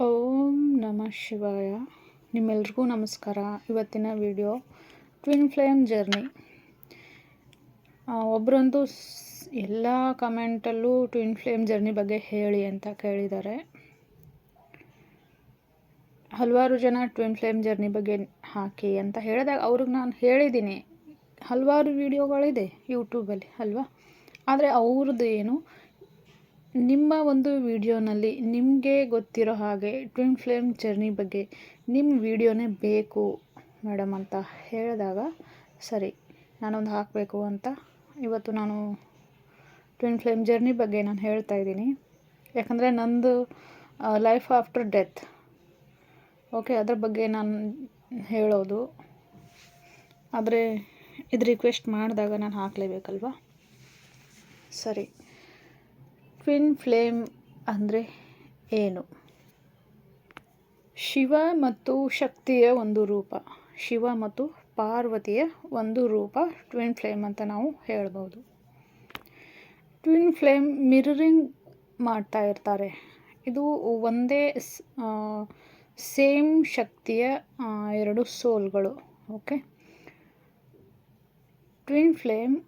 ಓಂ ನಮಃ ಶಿವಾಯ. ನಿಮ್ಮೆಲ್ರಿಗೂ ನಮಸ್ಕಾರ. ಇವತ್ತಿನ ವಿಡಿಯೋ ಟ್ವಿನ್ ಫ್ಲೇಮ್ ಜರ್ನಿ ಒಬ್ಬರಂತೂ ಎಲ್ಲ ಕಮೆಂಟಲ್ಲೂ ಟ್ವಿನ್ ಫ್ಲೇಮ್ ಜರ್ನಿ ಬಗ್ಗೆ ಹೇಳಿ ಅಂತ ಕೇಳಿದ್ದಾರೆ. ಹಲವಾರು ಜನ ಟ್ವಿನ್ ಫ್ಲೇಮ್ ಜರ್ನಿ ಬಗ್ಗೆ ಹಾಕಿ ಅಂತ ಹೇಳಿದಾಗ ಅವ್ರಿಗೆ ನಾನು ಹೇಳಿದ್ದೀನಿ. ಹಲವಾರು ವಿಡಿಯೋಗಳಿದೆ ಯೂಟ್ಯೂಬಲ್ಲಿ ಅಲ್ವಾ? ಆದರೆ ಅವ್ರದ್ದು ಏನು ನಿಮ್ಮ ಒಂದು ವಿಡಿಯೋನಲ್ಲಿ ನಿಮಗೆ ಗೊತ್ತಿರೋ ಹಾಗೆ ಟ್ವಿನ್ ಫ್ಲೇಮ್ ಜರ್ನಿ ಬಗ್ಗೆ ನಿಮ್ಮ ವಿಡಿಯೋನೇ ಬೇಕು ಮೇಡಮ್ ಅಂತ ಹೇಳಿದಾಗ, ಸರಿ, ನಾನೊಂದು ಹಾಕಬೇಕು ಅಂತ ಇವತ್ತು ನಾನು ಟ್ವಿನ್ ಫ್ಲೇಮ್ ಜರ್ನಿ ಬಗ್ಗೆ ನಾನು ಹೇಳ್ತಾ ಇದ್ದೀನಿ. ಯಾಕಂದರೆ ನಂದು ಲೈಫ್ ಆಫ್ಟರ್ ಡೆತ್ ಓಕೆ ಅದ್ರ ಬಗ್ಗೆ ನಾನು ಹೇಳೋದು. ಆದರೆ ಇದು ರಿಕ್ವೆಸ್ಟ್ ಮಾಡಿದಾಗ ನಾನು ಹಾಕಲೇಬೇಕಲ್ವಾ? ಸರಿ. ಟ್ವಿನ್ ಫ್ಲೇಮ್ ಅಂದರೆ ಏನು? ಶಿವ ಮತ್ತು ಶಕ್ತಿಯ ಒಂದು ರೂಪ. ಶಿವ ಮತ್ತು ಪಾರ್ವತಿಯ ಒಂದು ರೂಪ ಟ್ವಿನ್ ಫ್ಲೇಮ್ ಅಂತ ನಾವು ಹೇಳ್ಬೋದು. ಟ್ವಿನ್ ಫ್ಲೇಮ್ ಮಿರರಿಂಗ್ ಮಾಡ್ತಾ ಇರ್ತಾರೆ. ಇದು ಒಂದೇ ಸೇಮ್ ಶಕ್ತಿಯ ಎರಡು ಸೋಲ್ಗಳು, ಓಕೆ? ಟ್ವಿನ್ ಫ್ಲೇಮ್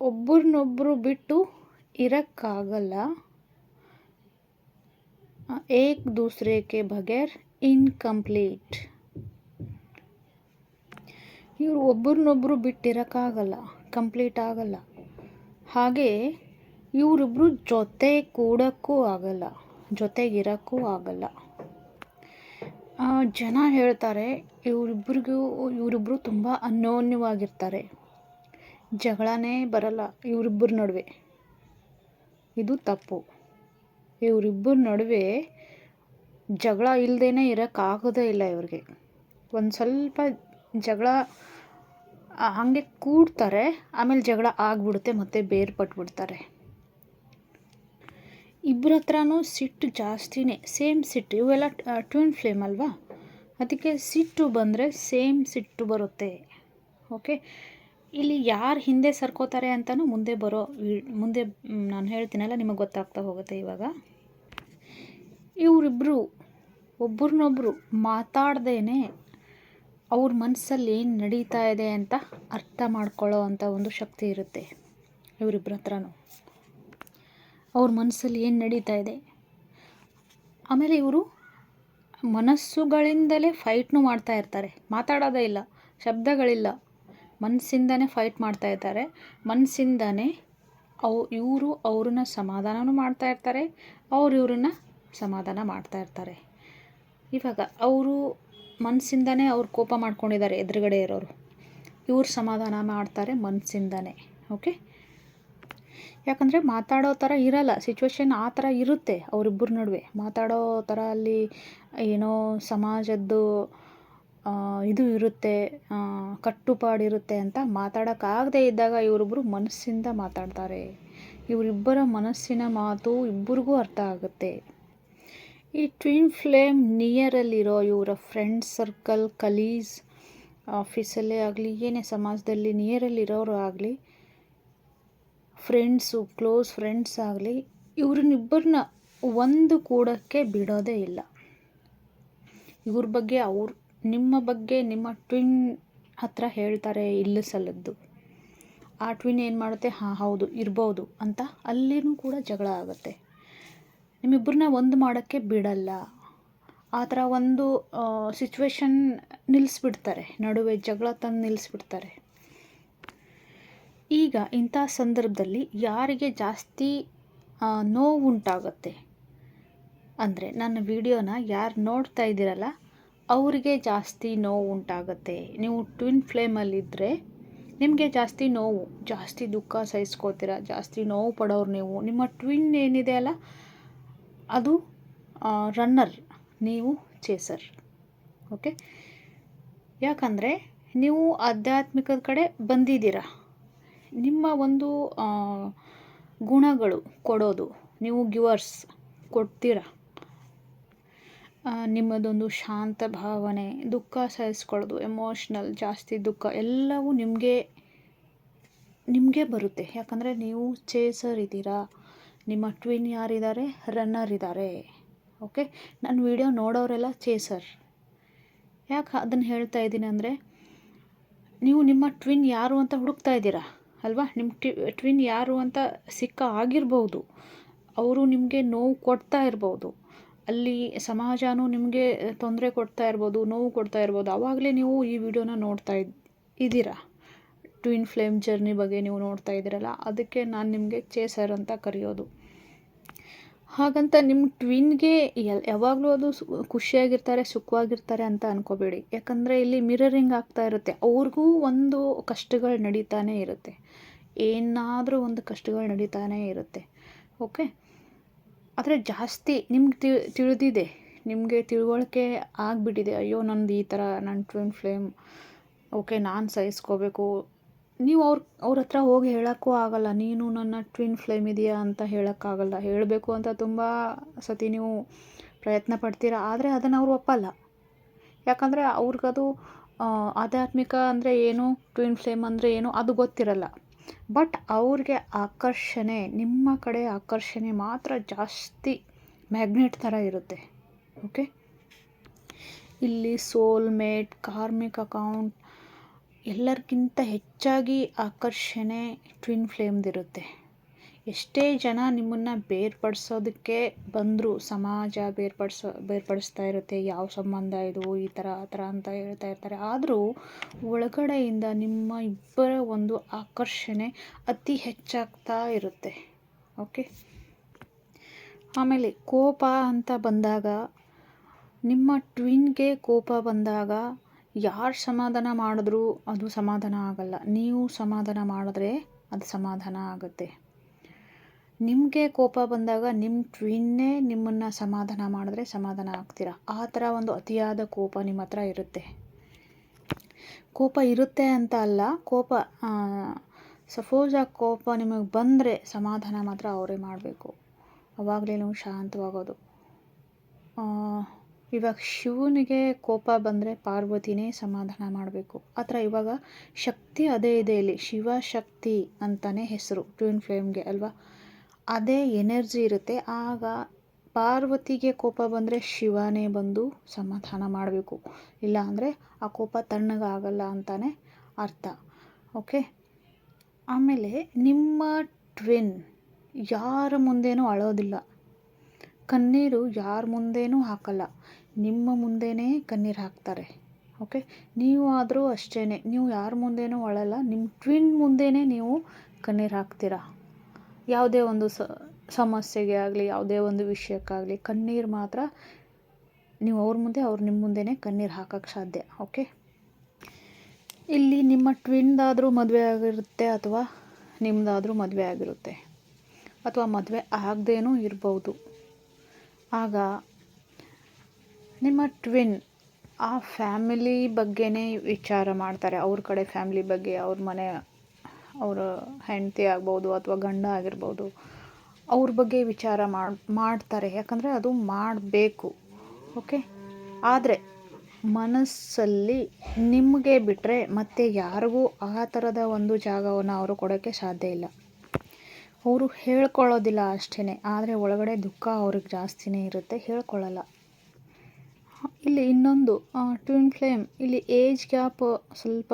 ಒಬ್ಬರನ್ನೊಬ್ಬರು ಬಿಟ್ಟು ಇರೋಕ್ಕಾಗಲ್ಲ. ಏಕ್ ಬಗೆರ್ ಬಗೇರ್ ಇನ್ಕಂಪ್ಲೀಟ್. ಇವರು ಒಬ್ಬರನ್ನೊಬ್ಬರು ಬಿಟ್ಟಿರೋಕ್ಕಾಗಲ್ಲ, ಕಂಪ್ಲೀಟ್ ಆಗಲ್ಲ. ಹಾಗೆ ಇವರಿಬ್ಬರು ಜೊತೆ ಕೂಡಕ್ಕೂ ಆಗಲ್ಲ, ಜೊತೆಗಿರೋಕ್ಕೂ ಆಗಲ್ಲ. ಜನ ಹೇಳ್ತಾರೆ ಇವರಿಬ್ಬರಿಗೂ ಇವರಿಬ್ಬರು ತುಂಬ ಅನ್ಯೋನ್ಯವಾಗಿರ್ತಾರೆ. ಜಗಳನೇ ಬರಲ್ಲ ಇವರಿಬ್ಬರ ನಡುವೆ. ಇದು ತಪ್ಪು. ಇವರಿಬ್ಬರ ನಡುವೆ ಜಗಳ ಇಲ್ಲದೇ ಇರೋಕ್ಕಾಗೋದೇ ಇಲ್ಲ ಇವ್ರಿಗೆ. ಒಂದು ಸ್ವಲ್ಪ ಜಗಳ ಹಾಗೆ ಕೂಡ್ತಾರೆ, ಆಮೇಲೆ ಜಗಳ ಆಗಿಬಿಡುತ್ತೆ ಮತ್ತು ಬೇರ್ಪಟ್ಬಿಡ್ತಾರೆ ಇಬ್ಬರ ಹತ್ರನೂ ಸಿಟ್ಟು ಜಾಸ್ತಿನೇ, ಸೇಮ್ ಸಿಟ್ಟು. ಇವೆಲ್ಲ ಟ್ವಿನ್ ಫ್ಲೇಮ್ ಅಲ್ವಾ? ಅದಕ್ಕೆ ಸಿಟ್ಟು ಬಂದರೆ ಸೇಮ್ ಸಿಟ್ಟು ಬರುತ್ತೆ. ಓಕೆ? ಇಲ್ಲಿ ಯಾರು ಹಿಂದೆ ಸರ್ಕೋತಾರೆ ಅಂತಲೂ ಮುಂದೆ ಬರೋ ಮುಂದೆ ನಾನು ಹೇಳ್ತೀನಲ್ಲ, ನಿಮಗೆ ಗೊತ್ತಾಗ್ತಾ ಹೋಗುತ್ತೆ ಇವಾಗ. ಇವರಿಬ್ಬರು ಒಬ್ರನ್ನೊಬ್ಬರು ಮಾತಾಡ್ದೇನೆ ಅವ್ರ ಮನಸ್ಸಲ್ಲಿ ಏನು ನಡೀತಾ ಇದೆ ಅಂತ ಅರ್ಥ ಮಾಡ್ಕೊಳ್ಳೋ ಅಂಥ ಒಂದು ಶಕ್ತಿ ಇರುತ್ತೆ ಇವರಿಬ್ಬರ ಹತ್ರನೂ. ಅವ್ರ ಮನಸ್ಸಲ್ಲಿ ಏನು ನಡೀತಾ ಇದೆ? ಆಮೇಲೆ ಇವರು ಮನಸ್ಸುಗಳಿಂದಲೇ ಫೈಟ್ನೂ ಮಾಡ್ತಾ ಇರ್ತಾರೆ. ಮಾತಾಡೋದೇ ಇಲ್ಲ, ಶಬ್ದಗಳಿಲ್ಲ. ಮನಸ್ಸಿಂದನೇ ಫೈಟ್ ಮಾಡ್ತಾ ಇದ್ದಾರೆ. ಮನಸ್ಸಿಂದನೇ ಅವು ಇವರು ಅವ್ರನ್ನ ಸಮಾಧಾನವೂ ಮಾಡ್ತಾ ಇರ್ತಾರೆ, ಅವ್ರು ಇವ್ರನ್ನ ಸಮಾಧಾನ ಮಾಡ್ತಾ ಇರ್ತಾರೆ. ಇವಾಗ ಅವರು ಮನಸ್ಸಿಂದನೇ ಅವ್ರು ಕೋಪ ಮಾಡ್ಕೊಂಡಿದ್ದಾರೆ ಎದುರುಗಡೆ ಇರೋರು. ಇವ್ರು ಸಮಾಧಾನ ಮಾಡ್ತಾರೆ ಮನಸ್ಸಿಂದನೇ ಓಕೆ ಯಾಕಂದರೆ ಮಾತಾಡೋ ಥರ ಇರಲ್ಲ ಸಿಚುವೇಶನ್ ಆ ಥರ ಇರುತ್ತೆ ಅವರಿಬ್ಬರ ನಡುವೆ. ಮಾತಾಡೋ ಥರ ಅಲ್ಲಿ ಏನೋ ಸಮಾಜದ್ದು ಇದು ಇರುತ್ತೆ ಕಟ್ಟುಪಾಡಿರುತ್ತೆ ಅಂತ ಮಾತಾಡೋಕ್ಕಾಗದೇ ಇದ್ದಾಗ ಇವರಿಬ್ಬರು ಮನಸ್ಸಿಂದ ಮಾತಾಡ್ತಾರೆ. ಇವರಿಬ್ಬರ ಮನಸ್ಸಿನ ಮಾತು ಇಬ್ಬರಿಗೂ ಅರ್ಥ ಆಗುತ್ತೆ. ಈ ಟ್ವಿನ್ ಫ್ಲೇಮ್ ನಿಯರಲ್ಲಿರೋ ಇವರ ಫ್ರೆಂಡ್ ಸರ್ಕಲ್ ಕಲೀಸ್ ಆಫೀಸಲ್ಲೇ ಆಗಲಿ, ಏನೇ ಸಮಾಜದಲ್ಲಿ ನಿಯರಲ್ಲಿರೋರು ಆಗಲಿ ಫ್ರೆಂಡ್ಸು ಕ್ಲೋಸ್ ಫ್ರೆಂಡ್ಸ್ ಆಗಲಿ, ಇವ್ರನ್ನಿಬ್ಬರನ್ನ ಒಂದು ಕೂಡಕ್ಕೆ ಬಿಡೋದೇ ಇಲ್ಲ. ಇವ್ರ ಬಗ್ಗೆ ಅವ್ರ ನಿಮ್ಮ ಬಗ್ಗೆ ನಿಮ್ಮ ಟ್ವಿನ್ ಹತ್ರ ಹೇಳ್ತಾರೆ ಇಲ್ಲ ಸಲ್ಲದ್ದು. ಆ ಟ್ವಿನ್ ಏನು ಮಾಡುತ್ತೆ? ಹಾಂ, ಹೌದು, ಇರ್ಬೋದು ಅಂತ ಅಲ್ಲಿನೂ ಕೂಡ ಜಗಳ ಆಗುತ್ತೆ. ನಿಮ್ಮಿಬ್ಬರನ್ನ ಒಂದು ಮಾಡೋಕ್ಕೆ ಬಿಡಲ್ಲ. ಆ ಥರ ಒಂದು ಸಿಚುವೇಶನ್ ನಿಲ್ಲಿಸ್ಬಿಡ್ತಾರೆ ನಡುವೆ ಜಗಳ ತಂದು ನಿಲ್ಲಿಸ್ಬಿಡ್ತಾರೆ ಈಗ ಇಂಥ ಸಂದರ್ಭದಲ್ಲಿ ಯಾರಿಗೆ ಜಾಸ್ತಿ ನೋವುಂಟಾಗುತ್ತೆ ಅಂದರೆ ನನ್ನ ವಿಡಿಯೋನ ಯಾರು ನೋಡ್ತಾ ಇದ್ದೀರಲ್ಲ ಅವರಿಗೆ ಜಾಸ್ತಿ ನೋವು ಉಂಟಾಗುತ್ತೆ. ನೀವು ಟ್ವಿನ್ ಫ್ಲೇಮಲ್ಲಿದ್ದರೆ ನಿಮಗೆ ಜಾಸ್ತಿ ನೋವು, ಜಾಸ್ತಿ ದುಃಖ ಸಹಿಸ್ಕೋತೀರ ಜಾಸ್ತಿ ನೋವು ಪಡೋರು ನೀವು. ನಿಮ್ಮ ಟ್ವಿನ್ ಏನಿದೆ ಅಲ್ಲ, ಅದು ರನ್ನರ್ ನೀವು ಚೇಸರ್ ಓಕೆ ಯಾಕಂದರೆ ನೀವು ಆಧ್ಯಾತ್ಮಿಕದ ಕಡೆ ಬಂದಿದ್ದೀರ. ನಿಮ್ಮ ಒಂದು ಗುಣಗಳು ಕೊಡೋದು, ನೀವು ಗಿವರ್ಸ್ ಕೊಡ್ತೀರ. ನಿಮ್ಮದೊಂದು ಶಾಂತ ಭಾವನೆ, ದುಃಖ ಸಹಿಸ್ಕೊಳ್ಳೋದು ಎಮೋಷ್ನಲ್ ಜಾಸ್ತಿ ದುಃಖ, ಎಲ್ಲವೂ ನಿಮಗೆ ನಿಮಗೆ ಬರುತ್ತೆ. ಯಾಕಂದರೆ ನೀವು ಚೇಸರ್ ಇದ್ದೀರಾ, ನಿಮ್ಮ ಟ್ವಿನ್ ಯಾರಿದ್ದಾರೆ ರನ್ನರ್ ಇದ್ದಾರೆ. ಓಕೆ ನನ್ನ ವಿಡಿಯೋ ನೋಡೋರೆಲ್ಲ ಚೇಸರ್ ಯಾಕೆ ಅದನ್ನು ಹೇಳ್ತಾ ಇದ್ದೀನಿ ಅಂದರೆ, ನೀವು ನಿಮ್ಮ ಟ್ವಿನ್ ಯಾರು ಅಂತ ಹುಡುಕ್ತಾ ಇದ್ದೀರಾ, ಅಲ್ವಾ? ನಿಮ್ಮ ಟಿ ಟ್ವಿನ್ ಯಾರು ಅಂತ ಸಿಕ್ಕ ಆಗಿರ್ಬೋದು. ಅವರು ನಿಮಗೆ ನೋವು ಕೊಡ್ತಾ ಇರ್ಬೋದು. ಅಲ್ಲಿ ಸಮಾಜನೂ ನಿಮಗೆ ತೊಂದರೆ ಕೊಡ್ತಾ ಇರ್ಬೋದು, ನೋವು ಕೊಡ್ತಾ ಇರ್ಬೋದು. ಆವಾಗಲೇ ನೀವು ಈ ವಿಡಿಯೋನ ನೋಡ್ತಾ ಇದ್, ಇದ್ದೀರಾ? ಟ್ವಿನ್ ಫ್ಲೇಮ್ ಜರ್ನಿ ಬಗ್ಗೆ ನೀವು ನೋಡ್ತಾ ಇದ್ದೀರಲ್ಲ, ಅದಕ್ಕೆ ನಾನು ನಿಮಗೆ ಚೇಸರ್ ಅಂತ ಕರೆಯೋದು. ಹಾಗಂತ ನಿಮ್ಮ ಟ್ವಿನ್ಗೆ ಎಲ್, ಯಾವಾಗಲೂ ಅದು ಖುಷಿಯಾಗಿರ್ತಾರೆ, ಸುಖವಾಗಿರ್ತಾರೆ ಅಂತ ಅನ್ಕೋಬೇಡಿ. ಯಾಕಂದರೆ ಇಲ್ಲಿ ಮಿರರಿಂಗ್ ಆಗ್ತಾ ಇರುತ್ತೆ. ಅವ್ರಿಗೂ ಒಂದು ಕಷ್ಟಗಳು ನಡೀತಾನೆ ಇರುತ್ತೆ. ಏನಾದರೂ ಒಂದು ಕಷ್ಟಗಳು ನಡೀತಾನೇ ಇರುತ್ತೆ. ಓಕೆ? ಆದರೆ ಜಾಸ್ತಿ ನಿಮ್ಗೆ ತಿಳಿದಿದೆ. ನಿಮಗೆ ತಿಳುವಳಿಕೆ ಆಗಿಬಿಟ್ಟಿದೆ. ಅಯ್ಯೋ, ನಂದು ಈ ಥರ, ನನ್ನ ಟ್ವಿನ್ ಫ್ಲೇಮ್ ಓಕೆ, ನಾನು ಸಹಿಸ್ಕೋಬೇಕು. ನೀವು ಅವ್ರ ಅವ್ರ ಹತ್ರ ಹೋಗಿ ಹೇಳೋಕ್ಕೂ ಆಗಲ್ಲ. ನೀನು ನನ್ನ ಟ್ವಿನ್ ಫ್ಲೇಮ್ ಇದೆಯಾ ಅಂತ ಹೇಳೋಕ್ಕಾಗಲ್ಲ. ಹೇಳಬೇಕು ಅಂತ ತುಂಬ ಸತಿ ನೀವು ಪ್ರಯತ್ನ ಪಡ್ತೀರ. ಆದರೆ ಅದನ್ನು ಅವ್ರು ಒಪ್ಪಲ್ಲ. ಯಾಕಂದರೆ ಅವ್ರಿಗದು ಆಧ್ಯಾತ್ಮಿಕ ಅಂದರೆ ಏನು ಟ್ವಿನ್ ಫ್ಲೇಮ್ ಅಂದರೆ ಏನು, ಅದು ಗೊತ್ತಿರಲ್ಲ. ಬಟ್ ಅವ್ರಿಗೆ ಆಕರ್ಷಣೆ, ನಿಮ್ಮ ಕಡೆ ಆಕರ್ಷಣೆ ಮಾತ್ರ ಜಾಸ್ತಿ ಮ್ಯಾಗ್ನೆಟ್ ಥರ ಇರುತ್ತೆ. ಓಕೆ ಇಲ್ಲಿ ಸೋಲ್ಮೇಟ್ ಕಾರ್ಮಿಕ್ ಅಕೌಂಟ್ ಎಲ್ಲರಿಗಿಂತ ಹೆಚ್ಚಾಗಿ ಆಕರ್ಷಣೆ ಟ್ವಿನ್ ಫ್ಲೇಮ್ದಿರುತ್ತೆ ಎಷ್ಟೇ ಜನ ನಿಮ್ಮನ್ನು ಬೇರ್ಪಡಿಸೋದಕ್ಕೆ ಬಂದರೂ, ಸಮಾಜ ಬೇರ್ಪಡಿಸೋ, ಬೇರ್ಪಡಿಸ್ತಾ ಇರುತ್ತೆ, ಯಾವ ಸಂಬಂಧ ಇದು, ಈ ಥರ, ಆ ಥರ ಅಂತ ಹೇಳ್ತಾ ಇರ್ತಾರೆ. ಆದರೂ ಒಳಗಡೆಯಿಂದ ನಿಮ್ಮ ಇಬ್ಬರ ಒಂದು ಆಕರ್ಷಣೆ ಅತಿ ಹೆಚ್ಚಾಗ್ತಾ ಇರುತ್ತೆ. ಓಕೆ? ಆಮೇಲೆ ಕೋಪ ಅಂತ ಬಂದಾಗ, ನಿಮ್ಮ ಟ್ವಿನ್ಗೆ ಕೋಪ ಬಂದಾಗ ಯಾರು ಸಮಾಧಾನ ಮಾಡಿದ್ರೂ ಅದು ಸಮಾಧಾನ ಆಗಲ್ಲ. ನೀವು ಸಮಾಧಾನ ಮಾಡಿದ್ರೆ ಅದು ಸಮಾಧಾನ ಆಗುತ್ತೆ. ನಿಮಗೆ ಕೋಪ ಬಂದಾಗ ನಿಮ್ಮ ಟ್ವಿನ್ನೇ ನಿಮ್ಮನ್ನು ಸಮಾಧಾನ ಮಾಡಿದ್ರೆ ಸಮಾಧಾನ ಆಗ್ತೀರ? ಆ ಥರ ಒಂದು ಅತಿಯಾದ ಕೋಪ ನಿಮ್ಮ ಹತ್ರ ಇರುತ್ತೆ. ಕೋಪ ಇರುತ್ತೆ ಅಂತ ಅಲ್ಲ, ಕೋಪ ಸಪೋಸ್ ಆ ಕೋಪ ನಿಮಗೆ ಬಂದರೆ ಸಮಾಧಾನ ಮಾತ್ರ ಅವರೇ ಮಾಡಬೇಕು. ಅವಾಗಲೇ ನೀವು ಶಾಂತವಾಗೋದು. ಇವಾಗ ಶಿವನಿಗೆ ಕೋಪ ಬಂದರೆ ಪಾರ್ವತಿನೇ ಸಮಾಧಾನ ಮಾಡಬೇಕು. ಆ ಥರ ಇವಾಗ ಶಕ್ತಿ ಅದೇ ಇದೆ ಇಲ್ಲಿ. ಶಿವಶಕ್ತಿ ಅಂತಲೇ ಹೆಸರು ಟ್ವಿನ್ ಫ್ಲೇಮ್ಗೆ ಅಲ್ವಾ? ಅದೇ ಎನರ್ಜಿ ಇರುತ್ತೆ. ಆಗ ಪಾರ್ವತಿಗೆ ಕೋಪ ಬಂದರೆ ಶಿವನೇ ಬಂದು ಸಮಾಧಾನ ಮಾಡಬೇಕು. ಇಲ್ಲ ಅಂದರೆ ಆ ಕೋಪ ತಣ್ಣಗಾಗಲ್ಲ ಅಂತಾನೆ ಅರ್ಥ. ಓಕೆ ಆಮೇಲೆ ನಿಮ್ಮ ಟ್ವಿನ್ ಯಾರ ಮುಂದೇನೂ ಅಳೋದಿಲ್ಲ. ಕಣ್ಣೀರು ಯಾರ ಮುಂದೇನೂ ಹಾಕಲ್ಲ. ನಿಮ್ಮ ಮುಂದೆಯೇ ಕಣ್ಣೀರು ಹಾಕ್ತಾರೆ. ಓಕೆ ನೀವು ಆದರೂ ಅಷ್ಟೇ ನೀವು ಯಾರ ಮುಂದೆನೂ ಅಳಲ್ಲ. ನಿಮ್ಮ ಟ್ವಿನ್ ಮುಂದೆಯೇ ನೀವು ಕಣ್ಣೀರು ಹಾಕ್ತೀರಾ? ಯಾವುದೇ ಒಂದು ಸಮಸ್ಯೆಗೆ ಆಗಲಿ, ಯಾವುದೇ ಒಂದು ವಿಷಯಕ್ಕಾಗಲಿ ಕಣ್ಣೀರು ಮಾತ್ರ ನೀವು ಅವ್ರ ಮುಂದೆ, ಅವ್ರು ನಿಮ್ಮ ಮುಂದೆಯೇ ಕಣ್ಣೀರು ಹಾಕೋಕ್ಕೆ ಸಾಧ್ಯ, ಓಕೆ? ಇಲ್ಲಿ ನಿಮ್ಮ ಟ್ವಿನ್ದಾದರೂ ಮದುವೆ ಆಗಿರುತ್ತೆ ಅಥವಾ ನಿಮ್ಮದಾದರೂ ಮದುವೆ ಆಗಿರುತ್ತೆ ಅಥವಾ ಮದುವೆ ಆಗದೇನೂ ಇರ್ಬೋದು. ಆಗ ನಿಮ್ಮ ಟ್ವಿನ್ ಆ ಫ್ಯಾಮಿಲಿ ಬಗ್ಗೆನೇ ವಿಚಾರ ಮಾಡ್ತಾರೆ, ಅವ್ರ ಕಡೆ ಫ್ಯಾಮಿಲಿ ಬಗ್ಗೆ, ಅವ್ರ ಮನೆ ಅವರ ಹೆಂಡತಿ ಆಗ್ಬೋದು ಅಥವಾ ಗಂಡ ಆಗಿರ್ಬೋದು, ಅವ್ರ ಬಗ್ಗೆ ವಿಚಾರ ಮಾಡಿ, ಮಾಡ್ತಾರೆ. ಯಾಕಂದರೆ ಅದು ಮಾಡಬೇಕು. ಓಕೆ ಆದರೆ ಮನಸ್ಸಲ್ಲಿ ನಿಮಗೆ ಬಿಟ್ಟರೆ ಮತ್ತೆ ಯಾರಿಗೂ ಆ ಥರದ ಒಂದು ಜಾಗವನ್ನು ಅವರು ಕೊಡೋಕ್ಕೆ ಸಾಧ್ಯ ಇಲ್ಲ. ಅವರು ಹೇಳ್ಕೊಳ್ಳೋದಿಲ್ಲ ಅಷ್ಟೇ ಆದರೆ ಒಳಗಡೆ ದುಃಖ ಅವ್ರಿಗೆ ಜಾಸ್ತಿನೇ ಇರುತ್ತೆ. ಹೇಳ್ಕೊಳ್ಳಲ್ಲ. ಇಲ್ಲಿ ಇನ್ನೊಂದು ಟ್ವಿನ್ ಫ್ಲೇಮ್ ಇಲ್ಲಿ ಏಜ್ ಗ್ಯಾಪ್ ಸ್ವಲ್ಪ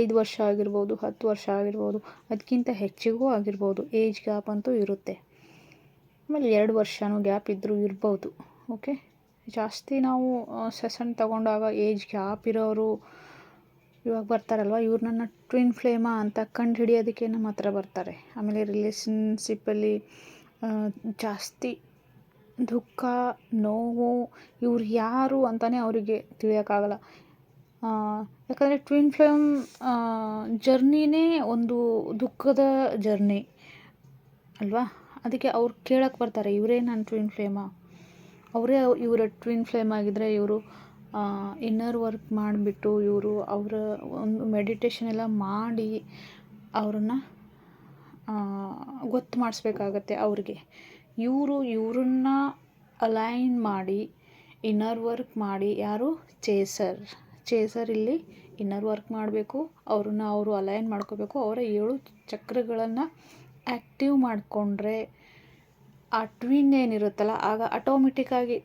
ಐದು ವರ್ಷ ಆಗಿರ್ಬೋದು, ಹತ್ತು ವರ್ಷ ಆಗಿರ್ಬೋದು ಅದಕ್ಕಿಂತ ಹೆಚ್ಚಿಗೂ ಆಗಿರ್ಬೋದು ಏಜ್ ಗ್ಯಾಪ್ ಅಂತೂ ಇರುತ್ತೆ. ಆಮೇಲೆ ಎರಡು ವರ್ಷವೂ ಗ್ಯಾಪ್ ಇದ್ದರೂ ಇರ್ಬೋದು ಓಕೆ ಜಾಸ್ತಿ ನಾವು ಸೆಸನ್ ತಗೊಂಡಾಗ ಏಜ್ ಗ್ಯಾಪ್ ಇರೋರು ಇವಾಗ ಬರ್ತಾರಲ್ವ? ಇವ್ರು ನನ್ನ ಟ್ವಿನ್ ಫ್ಲೇಮಾ ಅಂತ ಕಂಡು ಹಿಡಿಯೋದಕ್ಕೆ ನಮ್ಮ ಹತ್ರ ಬರ್ತಾರೆ. ಆಮೇಲೆ ರಿಲೇಷನ್ಶಿಪ್ಪಲ್ಲಿ ಜಾಸ್ತಿ ದುಃಖ, ನೋವು, ಇವ್ರು ಯಾರು ಅಂತಲೇ ಅವರಿಗೆ ತಿಳಿಯೋಕ್ಕಾಗಲ್ಲ. ಯಾಕಂದರೆ ಟ್ವಿನ್ ಫ್ಲೇಮ್ ಜರ್ನಿನೇ ಒಂದು ದುಃಖದ ಜರ್ನಿ ಅಲ್ವಾ? ಅದಕ್ಕೆ ಅವ್ರು ಕೇಳಕ್ಕೆ ಬರ್ತಾರೆ, ಇವರೇ ನನ್ನ ಟ್ವಿನ್ ಫ್ಲೇಮಾ ಅವರೇ ಇವರ ಟ್ವಿನ್ ಫ್ಲೇಮ್ ಆಗಿದ್ದರೆ ಇವರು ಇನ್ನರ್ ವರ್ಕ್ ಮಾಡಿಬಿಟ್ಟು ಇವರು ಅವರ ಒಂದು ಮೆಡಿಟೇಷನ್ ಎಲ್ಲ ಮಾಡಿ ಅವ್ರನ್ನ ಗೊತ್ತು ಮಾಡಿಸ್ಬೇಕಾಗತ್ತೆ ಅವ್ರಿಗೆ. ಇವರು, ಇವ್ರನ್ನ ಅಲೈನ್ ಮಾಡಿ ಇನ್ನರ್ ವರ್ಕ್ ಮಾಡಿ, ಯಾರು? ಚೇಸರ್ ಚೇಸರ್ ಇಲ್ಲಿ ಇನ್ನರ್ ವರ್ಕ್ ಮಾಡಬೇಕು, ಅವ್ರನ್ನ ಅವರು ಅಲೈನ್ ಮಾಡ್ಕೋಬೇಕು. ಅವರ ಏಳು ಚಕ್ರಗಳನ್ನು ಆ್ಯಕ್ಟಿವ್ ಮಾಡಿಕೊಂಡ್ರೆ ಆ ಟ್ವಿನ್ ಏನಿರುತ್ತಲ್ಲ, ಆಗ ಆಟೋಮೆಟಿಕ್ಕಾಗಿ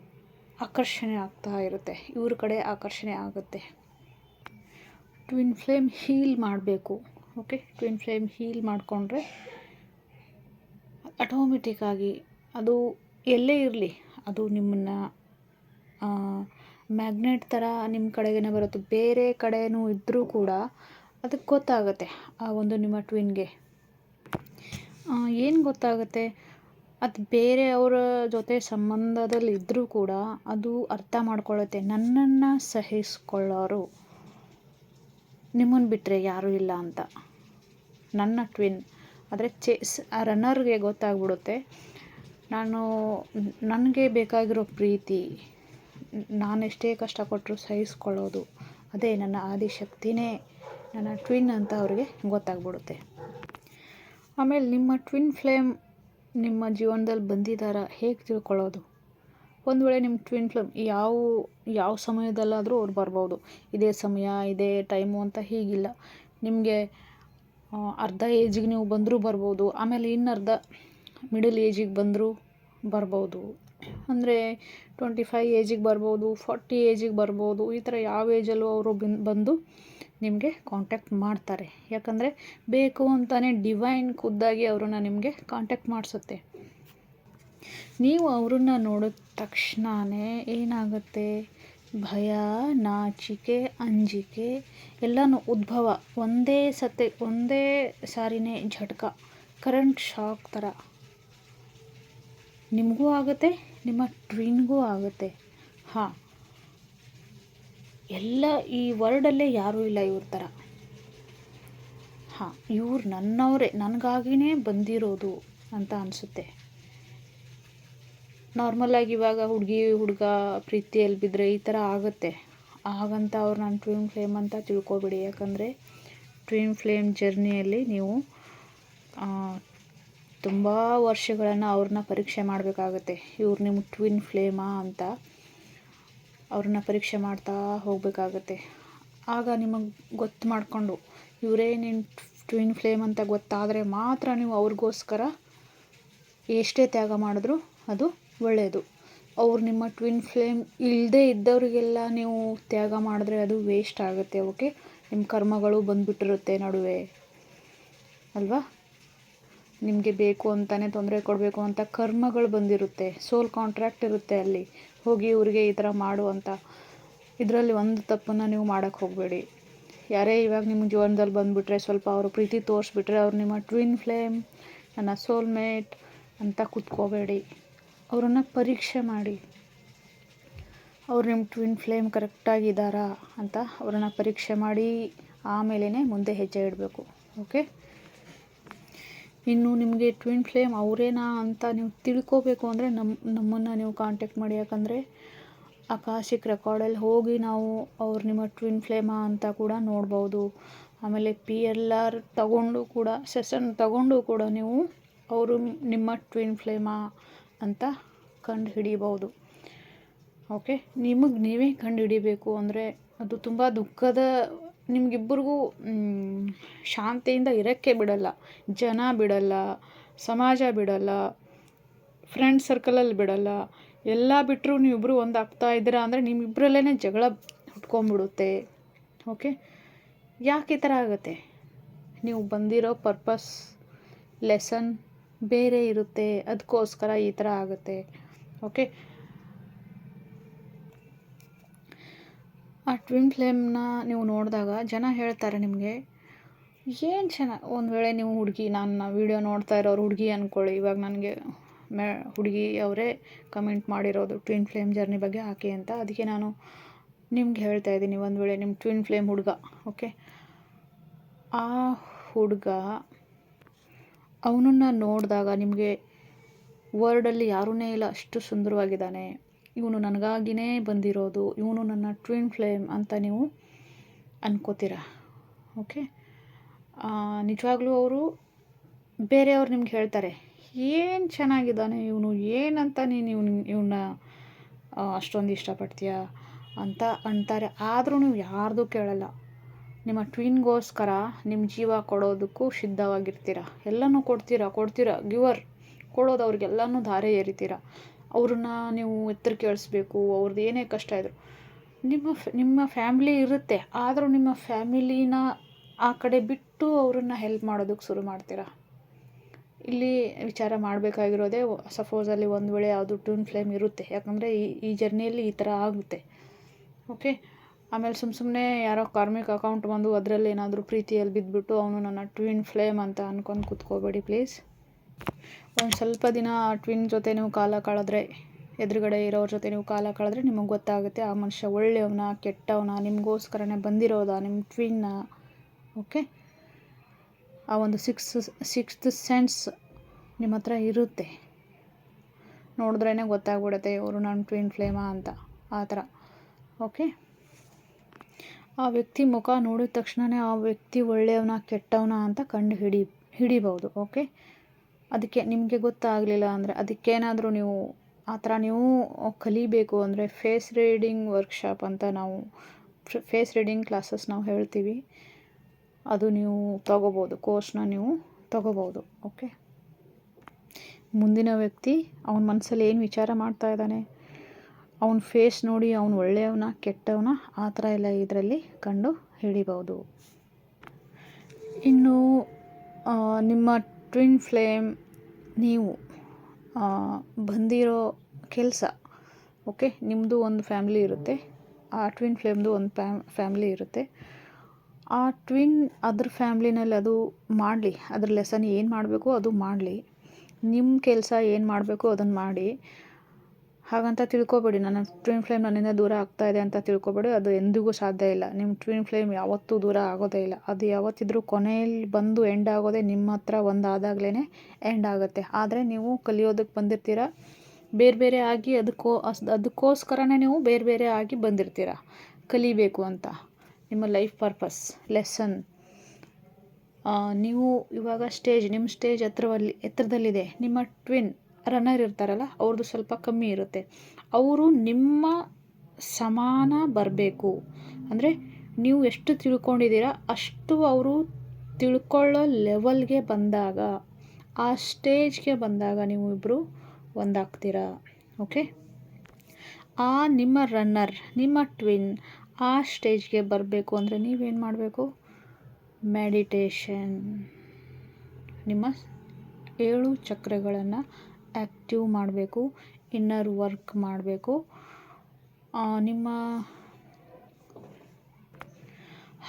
ಆಕರ್ಷಣೆ ಆಗ್ತಾ ಇರುತ್ತೆ. ಇವ್ರ ಕಡೆ ಆಕರ್ಷಣೆ ಆಗುತ್ತೆ. ಟ್ವಿನ್ ಫ್ಲೇಮ್ ಹೀಲ್ ಮಾಡಬೇಕು. ಓಕೆ ಟ್ವಿನ್ ಫ್ಲೇಮ್ ಹೀಲ್ ಮಾಡಿಕೊಂಡ್ರೆ ಆಟೋಮೆಟಿಕ್ಕಾಗಿ ಅದು ಎಲ್ಲೇ ಇರಲಿ, ಅದು ನಿಮ್ಮನ್ನು ಮ್ಯಾಗ್ನೆಟ್ ಥರ ನಿಮ್ಮ ಕಡೆಗೇ ಬರುತ್ತೆ. ಬೇರೆ ಕಡೆಯೂ ಇದ್ದರೂ ಕೂಡ ಅದಕ್ಕೆ ಗೊತ್ತಾಗುತ್ತೆ ಆ ಒಂದು ನಿಮ್ಮ ಟ್ವಿನ್ಗೆ ಏನು ಗೊತ್ತಾಗುತ್ತೆ? ಅದು ಬೇರೆಯವರ ಜೊತೆ ಸಂಬಂಧದಲ್ಲಿ ಇದ್ದರೂ ಕೂಡ ಅದು ಅರ್ಥ ಮಾಡ್ಕೊಳ್ಳುತ್ತೆ ನನ್ನನ್ನು ಸಹಿಸ್ಕೊಳ್ಳೋರು ನಿಮ್ಮನ್ನು ಬಿಟ್ಟರೆ ಯಾರೂ ಇಲ್ಲ ಅಂತ. ನನ್ನ ಟ್ವಿನ್ ಆದರೆ ಚೇಸ್ ಆ ರನ್ನರ್ಗೆ ಗೊತ್ತಾಗ್ಬಿಡುತ್ತೆ. ನಾನು, ನನಗೆ ಬೇಕಾಗಿರೋ ಪ್ರೀತಿ ನಾನೆಷ್ಟೇ ಕಷ್ಟಪಟ್ಟರು ಸಹಿಸ್ಕೊಳ್ಳೋದು, ಅದೇ ನನ್ನ ಆದಿಶಕ್ತಿನೇ, ನನ್ನ ಟ್ವಿನ್ ಅಂತ ಅವರಿಗೆ ಗೊತ್ತಾಗ್ಬಿಡುತ್ತೆ. ಆಮೇಲೆ ನಿಮ್ಮ ಟ್ವಿನ್ ಫ್ಲೇಮ್ ನಿಮ್ಮ ಜೀವನದಲ್ಲಿ ಬಂದಿದ್ದಾರಾ ಹೇಗೆ ತಿಳ್ಕೊಳ್ಳೋದು? ಒಂದು ವೇಳೆ ನಿಮ್ಮ ಟ್ವಿನ್ ಫ್ಲೇಮ್ ಯಾವ ಯಾವ ಸಮಯದಲ್ಲಾದರೂ ಅವ್ರು ಬರ್ಬೋದು. ಇದೇ ಸಮಯ, ಇದೇ ಟೈಮು ಅಂತ ಹೀಗಿಲ್ಲ. ನಿಮಗೆ ಅರ್ಧ ಏಜಿಗೆ ನೀವು ಬಂದರೂ ಬರ್ಬೋದು, ಆಮೇಲೆ ಇನ್ನರ್ಧ ಮಿಡಲ್ ಏಜಿಗೆ ಬಂದರೂ ಬರ್ಬೋದು. ಅಂದರೆ ಟ್ವೆಂಟಿ ಫೈವ್ ಏಜಿಗೆ ಬರ್ಬೋದು ಫಾರ್ಟಿ ಏಜಿಗೆ ಬರ್ಬೋದು, ಈ ಥರ ಯಾವ ಏಜಲ್ಲೂ ಅವರು ಬಂದು ನಿಮಗೆ ಕಾಂಟ್ಯಾಕ್ಟ್ ಮಾಡ್ತಾರೆ. ಯಾಕಂದರೆ ಬೇಕು ಅಂತಲೇ ಡಿವೈನ್ ಖುದ್ದಾಗಿ ಅವ್ರನ್ನ ನಿಮಗೆ ಕಾಂಟ್ಯಾಕ್ಟ್ ಮಾಡಿಸುತ್ತೆ. ನೀವು ಅವ್ರನ್ನ ನೋಡಿದ ತಕ್ಷಣವೇ ಏನಾಗುತ್ತೆ? ಭಯ, ನಾಚಿಕೆ, ಅಂಜಿಕೆ, ಎಲ್ಲನೂ ಉದ್ಭವ. ಒಂದೇ ಸತೆ, ಒಂದೇ ಸಾರಿನೇ ಝಟ್ಕ ಕರೆಂಟ್ ಶಾಕ್ ಥರ ನಿಮಗೂ ಆಗುತ್ತೆ, ನಿಮ್ಮ ಟ್ವಿನ್ಗೂ ಆಗುತ್ತೆ. ಹಾಂ. ಎಲ್ಲ ಈ ವರ್ಡಲ್ಲೇ ಯಾರೂ ಇಲ್ಲ ಇವ್ರ ಥರ ಹಾಂ, ಇವ್ರು ನನ್ನವರೇ, ನನಗಾಗಿನೇ ಬಂದಿರೋದು ಅಂತ ಅನಿಸುತ್ತೆ. ನಾರ್ಮಲಾಗಿ ಇವಾಗ ಹುಡುಗಿ, ಹುಡುಗ ಪ್ರೀತಿಯಲ್ಲಿ ಬಿದ್ದರೆ ಈ ಥರ ಆಗುತ್ತೆ. ಹಾಗಂತ ಅವ್ರು ನಾನು ಟ್ವಿನ್ ಫ್ಲೇಮ್ ಅಂತ ತಿಳ್ಕೊಬಿಡಿ. ಯಾಕಂದರೆ ಟ್ವಿನ್ ಫ್ಲೇಮ್ ಜರ್ನಿಯಲ್ಲಿ ನೀವು ತುಂಬ ವರ್ಷಗಳನ್ನು ಅವ್ರನ್ನ ಪರೀಕ್ಷೆ ಮಾಡಬೇಕಾಗುತ್ತೆ. ಇವ್ರು ನಿಮ್ಮ ಟ್ವಿನ್ ಫ್ಲೇಮಾ ಅಂತ ಅವ್ರನ್ನ ಪರೀಕ್ಷೆ ಮಾಡ್ತಾ ಹೋಗಬೇಕಾಗತ್ತೆ. ಆಗ ನಿಮಗೆ ಗೊತ್ತು ಮಾಡಿಕೊಂಡು, ಇವರೇ ನಿಮ್ಮ ಟ್ವಿನ್ ಫ್ಲೇಮ್ ಅಂತ ಗೊತ್ತಾದರೆ ಮಾತ್ರ ನೀವು ಅವ್ರಿಗೋಸ್ಕರ ಎಷ್ಟೇ ತ್ಯಾಗ ಮಾಡಿದ್ರು ಅದು ಒಳ್ಳೆಯದು ಅವ್ರು ನಿಮ್ಮ ಟ್ವಿನ್ ಫ್ಲೇಮ್ ಇಲ್ಲದೇ ಇದ್ದವರಿಗೆಲ್ಲ ನೀವು ತ್ಯಾಗ ಮಾಡಿದ್ರೆ ಅದು ವೇಸ್ಟ್ ಆಗುತ್ತೆ ಓಕೆ ನಿಮ್ಮ ಕರ್ಮಗಳು ಬಂದುಬಿಟ್ಟಿರುತ್ತೆ ನಡುವೆ. ಅಲ್ವಾ? ನಿಮಗೆ ಬೇಕು ಅಂತಲೇ ತೊಂದರೆ ಕೊಡಬೇಕು ಅಂತ ಕರ್ಮಗಳು ಬಂದಿರುತ್ತೆ. ಸೋಲ್ ಕಾಂಟ್ರಾಕ್ಟ್ ಇರುತ್ತೆ ಅಲ್ಲಿ. ಹೋಗಿ ಇವ್ರಿಗೆ ಈ ಥರ ಮಾಡು ಅಂತ. ಇದರಲ್ಲಿ ಒಂದು ತಪ್ಪನ್ನು ನೀವು ಮಾಡೋಕ್ಕೆ ಹೋಗಬೇಡಿ. ಯಾರೇ ಇವಾಗ ನಿಮ್ಮ ಜೀವನದಲ್ಲಿ ಬಂದುಬಿಟ್ರೆ ಸ್ವಲ್ಪ ಅವರು ಪ್ರೀತಿ ತೋರಿಸ್ಬಿಟ್ರೆ ಅವ್ರು ನಿಮ್ಮ ಟ್ವಿನ್ ಫ್ಲೇಮ್ ನನ್ನ ಸೋಲ್ಮೇಟ್ ಅಂತ ಕೂತ್ಕೋಬೇಡಿ. ಅವರನ್ನು ಪರೀಕ್ಷೆ ಮಾಡಿ. ಅವ್ರು ನಿಮ್ಮ ಟ್ವಿನ್ ಫ್ಲೇಮ್ ಕರೆಕ್ಟಾಗಿದ್ದಾರಾ ಅಂತ ಅವರನ್ನು ಪರೀಕ್ಷೆ ಮಾಡಿ ಆಮೇಲೆ ಮುಂದೆ ಹೆಜ್ಜೆ ಇಡಬೇಕು. ಓಕೆ ಇನ್ನು ನಿಮಗೆ ಟ್ವಿನ್ ಫ್ಲೇಮ್ ಅವರೇನಾ ಅಂತ ನೀವು ತಿಳ್ಕೋಬೇಕು ಅಂದರೆ ನಮ್ಮ ನಮ್ಮನ್ನು ನೀವು ಕಾಂಟ್ಯಾಕ್ಟ್ ಮಾಡಿ. ಯಾಕಂದರೆ ಆಕಾಶಿಕ್ ರೆಕಾರ್ಡಲ್ಲಿ ಹೋಗಿ ನಾವು ಅವ್ರು ನಿಮ್ಮ ಟ್ವಿನ್ ಫ್ಲೇಮಾ ಅಂತ ಕೂಡ ನೋಡ್ಬೋದು. ಆಮೇಲೆ ಪಿ ಎಲ್ ಆರ್ ತಗೊಂಡು ಕೂಡ ಸೆಷನ್ ತಗೊಂಡು ಕೂಡ ನೀವು ಅವರು ನಿಮ್ಮ ಟ್ವಿನ್ ಫ್ಲೇಮಾ ಅಂತ ಕಂಡು ಹಿಡಿಬೋದು. ಓಕೆ ನಿಮಗೆ ನೀವೇ ಕಂಡು ಹಿಡಿಬೇಕು ಅಂದರೆ ಅದು ತುಂಬ ದುಃಖದ ನಿಮಗಿಬ್ಬರಿಗೂ ಶಾಂತಿಯಿಂದ ಇರೋಕ್ಕೆ ಬಿಡಲ್ಲ. ಜನ ಬಿಡಲ್ಲ, ಸಮಾಜ ಬಿಡಲ್ಲ ಫ್ರೆಂಡ್ ಸರ್ಕಲಲ್ಲಿ ಬಿಡಲ್ಲ. ಎಲ್ಲ ಬಿಟ್ಟರು ನೀವಿಬ್ಬರು ಒಂದಾಗ್ತಾ ಇದ್ದೀರಾ ಅಂದರೆ ನಿಮ್ಮಿಬ್ಬರಲ್ಲೇ ಜಗಳ ಹುಟ್ಕೊಂಬಿಡುತ್ತೆ ಓಕೆ? ಯಾಕೆ ಈ ಥರ ಆಗುತ್ತೆ? ನೀವು ಬಂದಿರೋ ಪರ್ಪಸ್ ಲೆಸನ್ ಬೇರೆ ಇರುತ್ತೆ. ಅದಕ್ಕೋಸ್ಕರ ಈ ಥರ ಆಗುತ್ತೆ. ಓಕೆ? ಆ ಟ್ವಿನ್ ಫ್ಲೇಮ್ನ ನೀವು ನೋಡಿದಾಗ ಜನ ಹೇಳ್ತಾರೆ ನಿಮಗೆ, ಏನು ಚೆನ್ನಾಗಿ ಒಂದು ವೇಳೆ ನೀವು ಹುಡುಗಿ ನನ್ನ ವೀಡಿಯೋ ನೋಡ್ತಾ ಇರೋರು ಹುಡುಗಿ ಅಂದ್ಕೊಳ್ಳಿ ಇವಾಗ ನನಗೆ ಮೆ, ಹುಡುಗಿ ಅವರೇ ಕಮೆಂಟ್ ಮಾಡಿರೋದು ಟ್ವಿನ್ ಫ್ಲೇಮ್ ಜರ್ನಿ ಬಗ್ಗೆ ಹಾಕಿ ಅಂತ. ಅದಕ್ಕೆ ನಾನು ನಿಮ್ಗೆ ಹೇಳ್ತಾ ಇದ್ದೀನಿ, ಒಂದು ವೇಳೆ ನಿಮ್ಮ ಟ್ವಿನ್ ಫ್ಲೇಮ್ ಹುಡುಗ ಓಕೆ ಆ ಹುಡುಗ ಅವನನ್ನು ನೋಡಿದಾಗ ನಿಮಗೆ ವರ್ಡಲ್ಲಿ ಯಾರೂ ಇಲ್ಲ, ಅಷ್ಟು ಸುಂದರವಾಗಿದ್ದಾನೆ. ಇವನು ನನಗಾಗಿಯೇ ಬಂದಿರೋದು, ಇವನು ನನ್ನ ಟ್ವಿನ್ ಫ್ಲೇಮ್ ಅಂತ ನೀವು ಅನ್ಕೋತೀರ? ಓಕೆ ನಿಜವಾಗ್ಲೂ ಅವರು ಬೇರೆಯವ್ರು ನಿಮ್ಗೆ ಹೇಳ್ತಾರೆ, ಏನು ಚೆನ್ನಾಗಿದ್ದಾನೆ ಇವನು? ಏನಂತ ನೀನು ಇವನು ಇವನ್ನ ಅಷ್ಟೊಂದು ಇಷ್ಟಪಡ್ತೀಯ? ಅಂತ ಅಂತಾರೆ. ಆದರೂ ನೀವು ಯಾರ್ದು ಕೇಳಲ್ಲ. ನಿಮ್ಮ ಟ್ವಿನ್ಗೋಸ್ಕರ ನಿಮ್ಮ ಜೀವ ಕೊಡೋದಕ್ಕೂ ಸಿದ್ಧವಾಗಿರ್ತೀರ? ಎಲ್ಲನೂ ಕೊಡ್ತೀರಾ? ಕೊಡ್ತೀರಾ? ಗಿವರ್ ಕೊಡೋದು ಅವ್ರಿಗೆಲ್ಲನೂ ಧಾರೆ ಎರಿತೀರ ಅವ್ರನ್ನ ನೀವು ಎತ್ತರ ಕೇಳಿಸ್ಬೇಕು, ಅವ್ರದ್ದು ಏನೇ ಕಷ್ಟ ಇದ್ರು ನಿಮ್ಮ ನಿಮ್ಮ ಫ್ಯಾಮಿಲಿ ಇರುತ್ತೆ, ಆದರೂ ನಿಮ್ಮ ಫ್ಯಾಮಿಲಿನ ಆ ಕಡೆ ಬಿಟ್ಟು ಅವ್ರನ್ನ ಹೆಲ್ಪ್ ಮಾಡೋದಕ್ಕೆ ಶುರು ಮಾಡ್ತೀರಾ? ಇಲ್ಲಿ ವಿಚಾರ ಮಾಡಬೇಕಾಗಿರೋದೇ ಸಪೋಸ್ ಅಲ್ಲಿ ಒಂದು ವೇಳೆ ಯಾವುದು ಟ್ಯೂನ್ ಫ್ಲೇಮ್ ಇರುತ್ತೆ, ಯಾಕಂದರೆ ಈ ಈ ಜರ್ನಿಯಲ್ಲಿ ಈ ಥರ ಆಗುತ್ತೆ. ಓಕೆ ಆಮೇಲೆ ಸುಮ್ಮ ಸುಮ್ಮನೆ ಯಾರೋ ಕಾರ್ಮಿಕ್ ಅಕೌಂಟ್ ಬಂದು ಅದರಲ್ಲಿ ಏನಾದರೂ ಪ್ರೀತಿಯಲ್ಲಿ ಬಿದ್ದುಬಿಟ್ಟು ಅವನು ನನ್ನ ಟ್ವಿನ್ ಫ್ಲೇಮ್ ಅಂತ ಅನ್ಕೊಂಡು ಕೂತ್ಕೋಬೇಡಿ ಪ್ಲೀಸ್ ಒಂದು ಸ್ವಲ್ಪ ದಿನ ಟ್ವಿನ್ ಜೊತೆ ನೀವು ಕಾಲ ಕಳೆದ್ರೆ, ಎದುರುಗಡೆ ಇರೋರ ಜೊತೆ ನೀವು ಕಾಲ ಕಳೆದ್ರೆ ನಿಮಗೆ ಗೊತ್ತಾಗುತ್ತೆ, ಆ ಮನುಷ್ಯ ಒಳ್ಳೆಯವನ, ಕೆಟ್ಟವನ, ನಿಮಗೋಸ್ಕರನೇ ಬಂದಿರೋದ ನಿಮ್ಮ ಟ್ವಿನ್ನ ಓಕೆ ಆ ಒಂದು ಸಿಕ್ಸ್ ಸಿಕ್ಸ್ತ್ ಸೆನ್ಸ್ ನಿಮ್ಮ ಹತ್ರ ಇರುತ್ತೆ. ನೋಡಿದ್ರೇ ಗೊತ್ತಾಗ್ಬಿಡುತ್ತೆ, ಇವರು ನನ್ನ ಟ್ವಿನ್ ಫ್ಲೇಮಾ ಅಂತ, ಆ ಥರ ಓಕೆ ಆ ವ್ಯಕ್ತಿ ಮುಖ ನೋಡಿದ ತಕ್ಷಣವೇ ಆ ವ್ಯಕ್ತಿ ಒಳ್ಳೆಯವನ, ಕೆಟ್ಟವನ ಅಂತ ಕಂಡು ಹಿಡಿ ಹಿಡಿಬೋದು ಓಕೆ ಅದಕ್ಕೆ ನಿಮಗೆ ಗೊತ್ತಾಗಲಿಲ್ಲ ಅಂದರೆ ಅದಕ್ಕೇನಾದರೂ ನೀವು ಆ ಥರ ನೀವು ಕಲಿಬೇಕು ಅಂದರೆ ಫೇಸ್ ರೀಡಿಂಗ್ ವರ್ಕ್ಶಾಪ್ ಅಂತ ನಾವು ಫೇಸ್ ರೀಡಿಂಗ್ ಕ್ಲಾಸಸ್ ನಾವು ಹೇಳ್ತೀವಿ. ಅದು ನೀವು ತಗೋಬೋದು ಕೋರ್ಸ್ನ ನೀವು ತಗೋಬೋದು ಓಕೆ ಮುಂದಿನ ವ್ಯಕ್ತಿ ಅವನ ಮನಸ್ಸಲ್ಲಿ ಏನು ವಿಚಾರ ಮಾಡ್ತಾ ಇದ್ದಾನೆ, ಅವನ ಫೇಸ್ ನೋಡಿ ಅವನು ಒಳ್ಳೆಯವನ, ಕೆಟ್ಟವನ, ಆ ಥರ ಎಲ್ಲ ಇದರಲ್ಲಿ ಕಂಡು ಹಿಡಿಬೋದು. ಇನ್ನು ನಿಮ್ಮ ಟ್ವಿನ್ ಫ್ಲೇಮ್ ನೀವು ಬಂದಿರೋ ಕೆಲಸ, ಓಕೆ ನಿಮ್ಮದು ಒಂದು ಫ್ಯಾಮ್ಲಿ ಇರುತ್ತೆ. ಆ ಟ್ವಿನ್ ಫ್ಲೇಮ್ದು ಒಂದು ಫ್ಯಾಮ್, ಫ್ಯಾಮ್ಲಿ ಇರುತ್ತೆ. ಆ ಟ್ವಿನ್ ಅದ್ರ ಫ್ಯಾಮ್ಲಿನಲ್ಲಿ ಅದು ಮಾಡಲಿ, ಅದ್ರ ಲೆಸನ್ ಏನು ಮಾಡಬೇಕು ಅದು ಮಾಡಲಿ. ನಿಮ್ಮ ಕೆಲಸ ಏನು ಮಾಡಬೇಕು ಅದನ್ನು ಮಾಡಿ. ಹಾಗಂತ ತಿಳ್ಕೊಬೇಡಿ. ನನ್ನ ಟ್ವಿನ್ ಫ್ಲೇಮ್ ನನ್ನಿಂದ ದೂರ ಆಗ್ತಾ ಇದೆ ಅಂತ ತಿಳ್ಕೊಬೇಡಿ. ಅದು ಎಂದಿಗೂ ಸಾಧ್ಯ ಇಲ್ಲ. ನಿಮ್ಮ ಟ್ವಿನ್ ಫ್ಲೇಮ್ ಯಾವತ್ತೂ ದೂರ ಆಗೋದೇ ಇಲ್ಲ. ಅದು ಯಾವತ್ತಿದ್ರೂ ಕೊನೆಯಲ್ಲಿ ಬಂದು ಎಂಡ್ ಆಗೋದೇ ನಿಮ್ಮ ಹತ್ರ ಒಂದು ಎಂಡ್ ಆಗುತ್ತೆ. ಆದರೆ ನೀವು ಕಲಿಯೋದಕ್ಕೆ ಬಂದಿರ್ತೀರ? ಬೇರೆ ಬೇರೆ ಆಗಿ ಅದಕ್ಕೋ ಅದಕ್ಕೋಸ್ಕರನೇ ನೀವು ಬೇರೆ ಬೇರೆ ಆಗಿ ಬಂದಿರ್ತೀರ? ಕಲಿಬೇಕು ಅಂತ. ನಿಮ್ಮ ಲೈಫ್ ಪರ್ಪಸ್ ಲೆಸನ್ ನೀವು ಇವಾಗ ಸ್ಟೇಜ್ ನಿಮ್ಮ ಸ್ಟೇಜ್ ಹತ್ರವಲ್ಲಿ ಎತ್ತರದಲ್ಲಿದೆ ನಿಮ್ಮ ಟ್ವಿನ್ ರನ್ನರ್ ಇರ್ತಾರಲ್ಲ ಅವ್ರದ್ದು ಸ್ವಲ್ಪ ಕಮ್ಮಿ ಇರುತ್ತೆ. ಅವರು ನಿಮ್ಮ ಸಮಾನ ಬರಬೇಕು. ಅಂದರೆ ನೀವು ಎಷ್ಟು ತಿಳ್ಕೊಂಡಿದ್ದೀರ ಅಷ್ಟು ಅವರು ತಿಳ್ಕೊಳ್ಳೋ ಲೆವೆಲ್ಗೆ ಬಂದಾಗ, ಆ ಸ್ಟೇಜ್ಗೆ ಬಂದಾಗ ನೀವು ಇಬ್ಬರು ಒಂದಾಗ್ತೀರಾ? ಓಕೆ ಆ ನಿಮ್ಮ ರನ್ನರ್ ನಿಮ್ಮ ಟ್ವಿನ್ ಆ ಸ್ಟೇಜ್ಗೆ ಬರಬೇಕು ಅಂದರೆ ನೀವೇನು ಮಾಡಬೇಕು? ಮೆಡಿಟೇಷನ್ ನಿಮ್ಮ ಏಳು ಚಕ್ರಗಳನ್ನು ಆ್ಯಕ್ಟಿವ್ ಮಾಡಬೇಕು, ಇನ್ನರ್ ವರ್ಕ್ ಮಾಡಬೇಕು. ನಿಮ್ಮ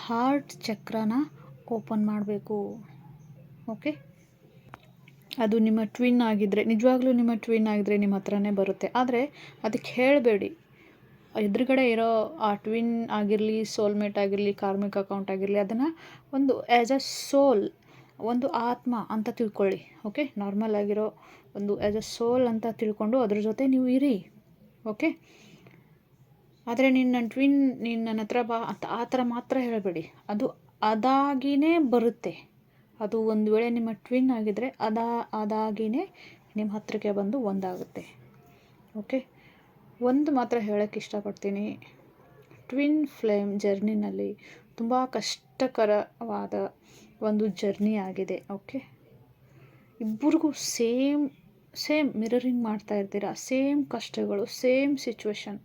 ಹಾರ್ಟ್ ಚಕ್ರನ ಓಪನ್ ಮಾಡಬೇಕು. ಓಕೆ? ಅದು ನಿಮ್ಮ ಟ್ವಿನ್ ಆಗಿದ್ದರೆ ನಿಜವಾಗ್ಲೂ ನಿಮ್ಮ ಟ್ವಿನ್ ಆಗಿದ್ದರೆ ನಿಮ್ಮ ಹತ್ರನೇ ಬರುತ್ತೆ. ಆದರೆ ಅದಕ್ಕೆ ಹೇಳಬೇಡಿ. ಎದುರುಗಡೆ ಇರೋ ಆ ಟ್ವಿನ್ ಆಗಿರಲಿ, ಸೋಲ್ಮೇಟ್ ಆಗಿರಲಿ, ಕಾರ್ಮಿಕ್ ಅಕೌಂಟ್ ಆಗಿರಲಿ, ಅದನ್ನು ಒಂದು ಆ್ಯಸ್ ಅ ಸೋಲ್ ಒಂದು ಆತ್ಮ ಅಂತ ತಿಳ್ಕೊಳ್ಳಿ. ಓಕೆ? ನಾರ್ಮಲ್ ಆಗಿರೋ ಒಂದು ಆ್ಯಸ್ ಅ ಸೋಲ್ ಅಂತ ತಿಳ್ಕೊಂಡು ಅದ್ರ ಜೊತೆ ನೀವು ಇರಿ ಓಕೆ ಆದರೆ ನೀನು ನನ್ನ ಟ್ವಿನ್ ನೀನು ನನ್ನ ಹತ್ರ ಬಾ ಅಂತ ಆ ಥರ ಮಾತ್ರ ಹೇಳಬೇಡಿ. ಅದು ಅದಾಗಿಯೇ ಬರುತ್ತೆ. ಅದು ಒಂದು ವೇಳೆ ನಿಮ್ಮ ಟ್ವಿನ್ ಆಗಿದ್ದರೆ ಅದಾ ಅದಾಗಿಯೇ ನಿಮ್ಮ ಹತ್ತಿರಕ್ಕೆ ಬಂದು ಒಂದಾಗುತ್ತೆ. ಓಕೆ ಒಂದು ಮಾತ್ರ ಹೇಳೋಕ್ಕೆ ಇಷ್ಟಪಡ್ತೀನಿ. ಟ್ವಿನ್ ಫ್ಲೇಮ್ ಜರ್ನಿನಲ್ಲಿ ತುಂಬ ಕಷ್ಟಕರವಾದ ಒಂದು ಜರ್ನಿ ಆಗಿದೆ ಓಕೆ ಇಬ್ಬರಿಗೂ ಸೇಮ್ ಸೇಮ್ ಮಿರರಿಂಗ್ ಮಾಡ್ತಾ ಇರ್ತೀರ? ಸೇಮ್ ಕಷ್ಟಗಳು ಸೇಮ್ ಸಿಚುವೇಶನ್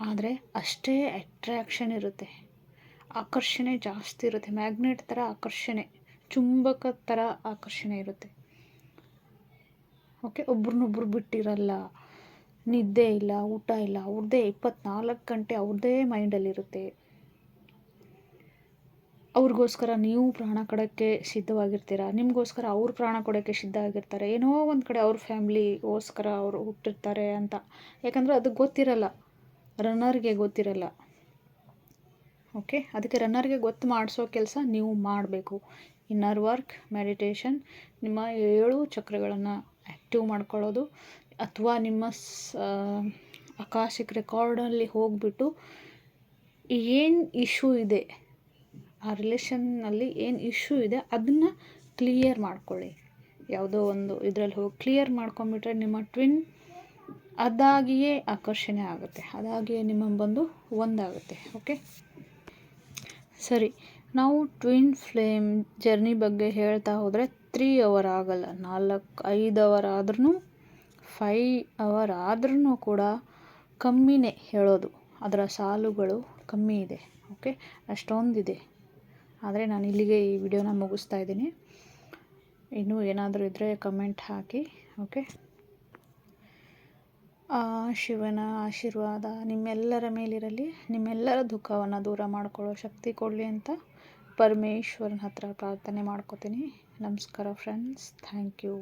ಆದರೆ ಅಷ್ಟೇ ಅಟ್ರ್ಯಾಕ್ಷನ್ ಇರುತ್ತೆ. ಆಕರ್ಷಣೆ ಜಾಸ್ತಿ ಇರುತ್ತೆ. ಮ್ಯಾಗ್ನೆಟ್ ಥರ ಆಕರ್ಷಣೆ, ಚುಂಬಕ ಥರ ಆಕರ್ಷಣೆ ಇರುತ್ತೆ. ಓಕೆ ಒಬ್ರನ್ನೊಬ್ರು ಬಿಟ್ಟಿರಲ್ಲ, ನಿದ್ದೆ ಇಲ್ಲ, ಊಟ ಇಲ್ಲ ಅವ್ರದ್ದೇ ಇಪ್ಪತ್ನಾಲ್ಕು ಗಂಟೆ ಅವ್ರದ್ದೇ ಮೈಂಡಲ್ಲಿರುತ್ತೆ ಅವ್ರಿಗೋಸ್ಕರ ನೀವು ಪ್ರಾಣ ಕೊಡೋಕ್ಕೆ ಸಿದ್ಧವಾಗಿರ್ತೀರ? ನಿಮಗೋಸ್ಕರ ಅವ್ರು ಪ್ರಾಣ ಕೊಡೋಕ್ಕೆ ಸಿದ್ಧ ಆಗಿರ್ತಾರೆ. ಏನೋ ಒಂದು ಕಡೆ ಅವ್ರ ಫ್ಯಾಮ್ಲಿಗೋಸ್ಕರ ಅವರು ಹುಟ್ಟಿರ್ತಾರೆ ಅಂತ. ಯಾಕಂದರೆ ಅದು ಗೊತ್ತಿರಲ್ಲ. ರನ್ನರ್ಗೆ ಗೊತ್ತಿರಲ್ಲ. ಓಕೆ? ಅದಕ್ಕೆ ರನ್ನರ್ಗೆ ಗೊತ್ತು ಮಾಡಿಸೋ ಕೆಲಸ ನೀವು ಮಾಡಬೇಕು. ಇನ್ನರ್ ವರ್ಕ್, ಮೆಡಿಟೇಷನ್, ನಿಮ್ಮ ಏಳು ಚಕ್ರಗಳನ್ನು ಆ್ಯಕ್ಟಿವ್ ಮಾಡ್ಕೊಳ್ಳೋದು. ಅಥವಾ ನಿಮ್ಮ ಸ ಅಕಾಶಿಕ್ ರೆಕಾರ್ಡಲ್ಲಿ ಹೋಗಿಬಿಟ್ಟು ಏನು ಇಶ್ಯೂ ಇದೆ ಆ ರಿಲೇಷನ್ನಲ್ಲಿ ಏನು ಇಶ್ಯೂ ಇದೆ, ಅದನ್ನು ಕ್ಲಿಯರ್ ಮಾಡ್ಕೊಳ್ಳಿ. ಯಾವುದೋ ಒಂದು ಇದರಲ್ಲಿ ಹೋಗಿ ಕ್ಲಿಯರ್ ಮಾಡ್ಕೊಂಬಿಟ್ರೆ ನಿಮ್ಮ ಟ್ವಿನ್ ಅದಾಗಿಯೇ ಆಕರ್ಷಣೆ ಆಗುತ್ತೆ. ಅದಾಗಿಯೇ ನಿಮ್ಮ ಬಂದು ಒಂದಾಗುತ್ತೆ ಓಕೆ ಸರಿ, ನಾವು ಟ್ವಿನ್ ಫ್ಲೇಮ್ ಜರ್ನಿ ಬಗ್ಗೆ ಹೇಳ್ತಾ ಹೋದರೆ ತ್ರೀ ಅವರ್ ಆಗಲ್ಲ, ನಾಲ್ಕು, ಐದು ಅವರ್ ಆದ್ರೂ ಫೈ ಅವರ್ ಆದ್ರೂ ಕೂಡ ಕಮ್ಮಿನೇ ಹೇಳೋದು. ಅದರ ಸಾಲುಗಳು ಕಮ್ಮಿ ಇದೆ ಓಕೆ ಅಷ್ಟೊಂದಿದೆ. ಆದರೆ ನಾನು ಇಲ್ಲಿಗೆ ಈ ವಿಡಿಯೋನ ಮುಗಿಸ್ತಾ ಇದ್ದೀನಿ. ಇನ್ನೂ ಏನಾದರೂ ಇದ್ದರೆ ಕಮೆಂಟ್ ಹಾಕಿ ಓಕೆ ಆ, ಶಿವನ ಆಶೀರ್ವಾದ ನಿಮ್ಮೆಲ್ಲರ ಮೇಲಿರಲಿ, ನಿಮ್ಮೆಲ್ಲರ ದುಃಖವನ್ನು ದೂರ ಮಾಡಿಕೊಳ್ಳೋ ಶಕ್ತಿ ಕೊಡಲಿ ಅಂತ ಪರಮೇಶ್ವರನ ಹತ್ರ ಪ್ರಾರ್ಥನೆ ಮಾಡ್ಕೋತೀನಿ. ನಮಸ್ಕಾರ ಫ್ರೆಂಡ್ಸ್ ಥ್ಯಾಂಕ್ ಯು